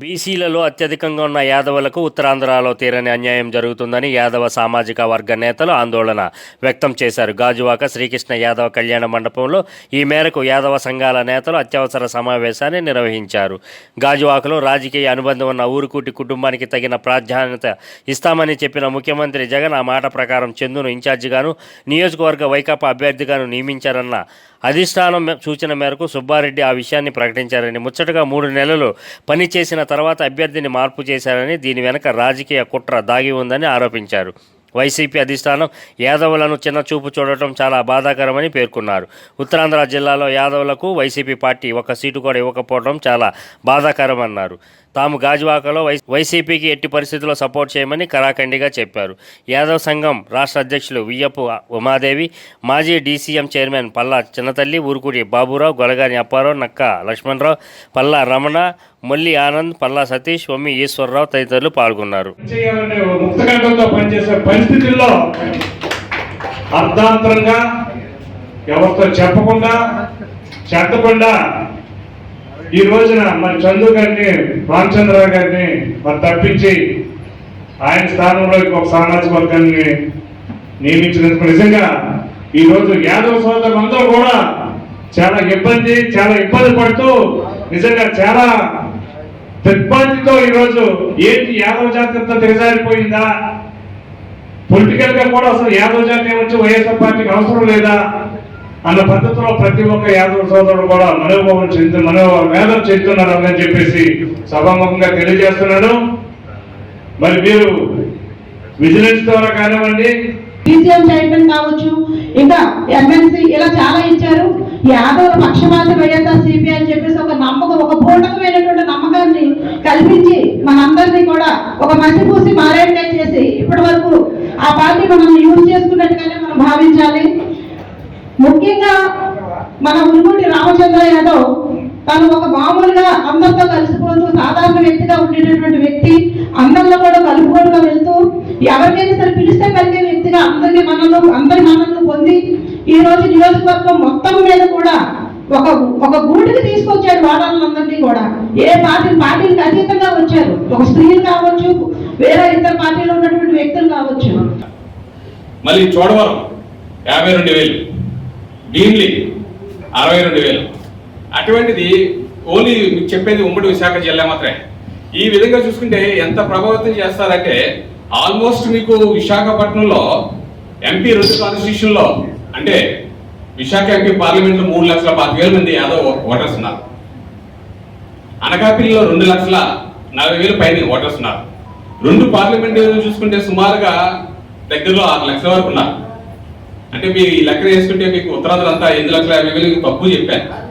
బీసీలలో అత్యధికంగా ఉన్న యాదవులకు ఉత్తరాంధ్రలో తీరని అన్యాయం జరుగుతుందని యాదవ సామాజిక వర్గ నేతలు ఆందోళన వ్యక్తం చేశారు. గాజువాక శ్రీకృష్ణ యాదవ కళ్యాణ మండపంలో ఈ మేరకు యాదవ సంఘాల నేతలు అత్యవసర సమావేశాన్ని నిర్వహించారు. గాజువాకలో రాజకీయ అనుబంధం ఉన్న ఊరుకూటి కుటుంబానికి తగిన ప్రాధాన్యత ఇస్తామని చెప్పిన ముఖ్యమంత్రి జగన్ ఆ మాట ప్రకారం చందును ఇన్ఛార్జిగాను నియోజకవర్గ వైకాపా అభ్యర్థిగాను నియమించారన్న అధిష్టానం సూచన మేరకు సుబ్బారెడ్డి ఆ విషయాన్ని ప్రకటించారని ముచ్చటగా మూడు నెలలు పనిచేసిన తర్వాత అభ్యర్థిని మార్పు చేశారని దీని వెనక రాజకీయ కుట్ర దాగి ఉందని ఆరోపించారు. వైసీపీ అధిష్టానం యాదవులను చిన్న చూపు చూడటం చాలా బాధాకరమని పేర్కొన్నారు. ఉత్తరాంధ్ర జిల్లాలో యాదవులకు వైసీపీ పార్టీ ఒక సీటు కూడా ఇవ్వకపోవడం చాలా బాధాకరమన్నారు. తాము గాజువాకలో వై వైసీపీకి ఎట్టి పరిస్థితుల్లో సపోర్ట్ చేయమని కరాఖండిగా చెప్పారు. యాదవ్ సంఘం రాష్ట్ర అధ్యక్షులు వియ్యపు ఉమాదేవి మాజీ డీసీఎం చైర్మన్ పల్లా చిన్నతల్లి ఊరుకుడి బాబురావు గొలగాని అప్పారావు నక్క లక్ష్మణరావు పల్లా రమణ మొల్లి ఆనంద్ పల్లా సతీష్ వమ్మి ఈశ్వరరావు తదితరులు పాల్గొన్నారు. పరిస్థితుల్లో అర్ధాంతరంగా ఎవరితో చెప్పకుండా చెప్పకుండా ఈ రోజున మన చందు గారిని రామచంద్రరావు గారిని మరి తప్పించి ఆయన స్థానంలో ఇంకొక సామాజిక వర్గాన్ని నియమించినందుకు నిజంగా ఈ రోజు యాదవ సోదరులందరూ కూడా చాలా ఇబ్బంది చాలా ఇబ్బంది పడుతూ నిజంగా చాలా దిగ్బాంతితో ఈరోజు ఏంటి యాదవ జాతి అంతా పొలిటికల్గా కూడా అసలు యాదవ జాతి వచ్చి వైఎస్ఆర్ పార్టీకి అవసరం లేదా అన్న పద్ధతిలో ప్రతి ఒక్క యాదవ సోదరుడు కూడా మనోభావం చెందు మేధం చెందుతున్నారు అని చెప్పేసి సభాముఖంగా తెలియజేస్తున్నాడు మరి మీరు విజిలెన్స్ ద్వారా కానివ్వండి. డీసీఎం చైర్మన్ కావచ్చు ఇంకా ఎమ్మెల్సీ ఇలా చాలా ఇచ్చారు. యాదవ పక్షపాత వైఎస్ఆర్ సిపి అని చెప్పేసి ఒక నమ్మకం ఒక పూటకమైనటువంటి నమ్మకాన్ని కల్పించి మనందరినీ కూడా ఒక మసిపూసి మారేట చేసి ఇప్పటి వరకు ఆ పార్టీ మనం యూజ్ చేసుకున్నట్టుగానే మనం భావించాలి. ముఖ్యంగా మన ఉల్లుడి రామచంద్ర యాదవ్ తను ఒక మామూలుగా అందరితో కలిసిపోతూ సాధారణ వ్యక్తిగా ఉండేటటువంటి వ్యక్తి. అందరిలో కూడా కలుపుకోలుగా వెళ్తూ ఎవరికైనా సరే పిలిస్తే కలిగే వ్యక్తిగా అందరినీ మనలో అందరి మనల్ని పొంది ఈ రోజు నియోజకవర్గం మొత్తం మీద కూడా ఒక ఒక గూటికి తీసుకొచ్చాడు వాడాలందరినీ కూడా. ఏ పార్టీ పార్టీలకు అతీతంగా వచ్చారు? ఒక స్త్రీలు కావచ్చు వేరే ఇతర పార్టీలో ఉన్నటువంటి వ్యక్తులు కావచ్చు. మళ్ళీ చోడవరం యాభై రెండు వేలు. భీమ్లీ అరవై రెండు వేలు. అటువంటిది ఓన్లీ మీకు చెప్పేది ఉమ్మడి విశాఖ జిల్లా మాత్రమే. ఈ విధంగా చూసుకుంటే ఎంత ప్రభావితం చేస్తారంటే ఆల్మోస్ట్ మీకు విశాఖపట్నంలో ఎంపీ రెండు కాన్స్టిట్యూషన్లో అంటే విశాఖ ఎంపీ పార్లమెంట్లో మూడు లక్షల పాతిక వేల మంది యాదవ్ ఓటర్స్ ఉన్నారు. అనకాపల్లిలో రెండు లక్షల నలభై వేల పైన ఓటర్స్ ఉన్నారు. రెండు పార్లమెంట్ చూసుకుంటే సుమారుగా దగ్గరలో ఆరు లక్షల వరకు ఉన్నారు. అంటే మీరు ఈ లెక్క వేసుకుంటే మీకు ఉత్తరాంధ్ర అంతా ఎనిమిది లక్షల యాభై వేలు తప్పు చెప్పాను.